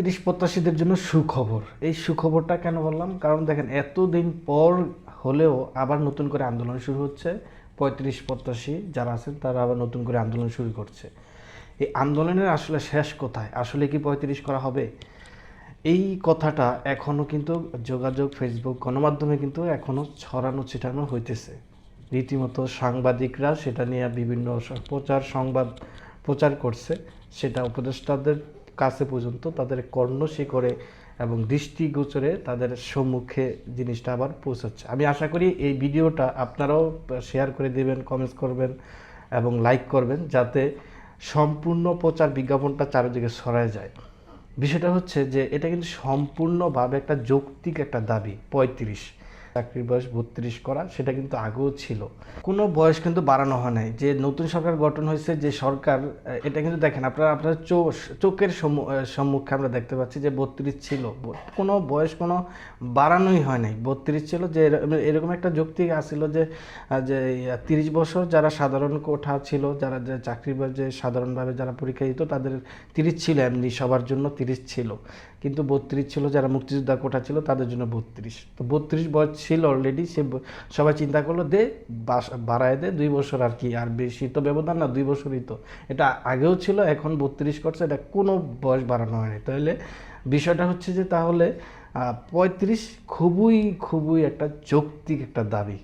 তিরিশ প্রত্যাশীদের জন্য সুখবর। এই সুখবরটা কেন বললাম? কারণ দেখেন, এতদিন পর হলেও আবার নতুন করে আন্দোলন শুরু হচ্ছে। পঁয়ত্রিশ প্রত্যাশী যারা আছেন, তারা আবার নতুন করে আন্দোলন শুরু করছে। এই আন্দোলনের আসলে শেষ কোথায়? আসলে কি পঁয়ত্রিশ করা হবে? এই কথাটা এখনও কিন্তু যোগাযোগ, ফেসবুক গণমাধ্যমে কিন্তু এখনও ছড়ানো, ছিটানো হইতেছে। রীতিমতো সাংবাদিকরা সেটা নিয়ে বিভিন্ন প্রচার, সংবাদ প্রচার করছে। সেটা উপদেষ্টাদের কাছে পর্যন্ত তাদের কর্ণ শিখরে এবং দৃষ্টিগোচরে তাদের সম্মুখে জিনিসটা আবার পৌঁছাচ্ছে। আমি আশা করি এই ভিডিওটা আপনারাও শেয়ার করে দেবেন কমেন্টস করবেন এবং লাইক করবেন যাতে সম্পূর্ণ প্রচার বিজ্ঞাপনটা চারিদিকে ছড়ায় যায়। বিষয়টা হচ্ছে যে এটা কিন্তু সম্পূর্ণভাবে একটা যৌক্তিক একটা দাবি, পঁয়ত্রিশ। চাকরির বয়স বত্রিশ করা, সেটা কিন্তু আগেও ছিল। কোনো বয়স কিন্তু বাড়ানো হয় নাই। যে নতুন সরকার গঠন হয়েছে, যে সরকার এটা কিন্তু দেখেন, আপনারা, আপনার চোখের সম্মু- সম্মুখে আমরা দেখতে পাচ্ছি যে বত্রিশ ছিল। কোনো বয়স কোনো বাড়ানোই হয় নাই। বত্রিশ ছিল যে এর- এরকম একটা যুক্তি আসছিল যে যে তিরিশ বছর যারা সাধারণ কোঠা ছিল, যারা যে চাকরির বয়স যে সাধারণভাবে যারা পরীক্ষা দিত, তাদের তিরিশ ছিল এমনি, সবার জন্য তিরিশ ছিল। কিন্তু বত্রিশ ছিল যারা মুক্তিযোদ্ধা কোঠা ছিল, তাদের জন্য বত্রিশ। তো বত্রিশ বয়স ছিল অলরেডি সে সবাই চিন্তা করল, দে বাড়ায় দে, দুই বছর আর কি, আর বেশি তো ব্যবধান না, দুই বছরই তো। এটা আগেও ছিল, এখন বত্রিশ করছে, এটা কোনো বয়স বাড়ানো হয়নি। তাহলে বিষয়টা হচ্ছে যে তাহলে পঁয়ত্রিশ খুবই খুবই একটা যৌক্তিক একটা দাবি।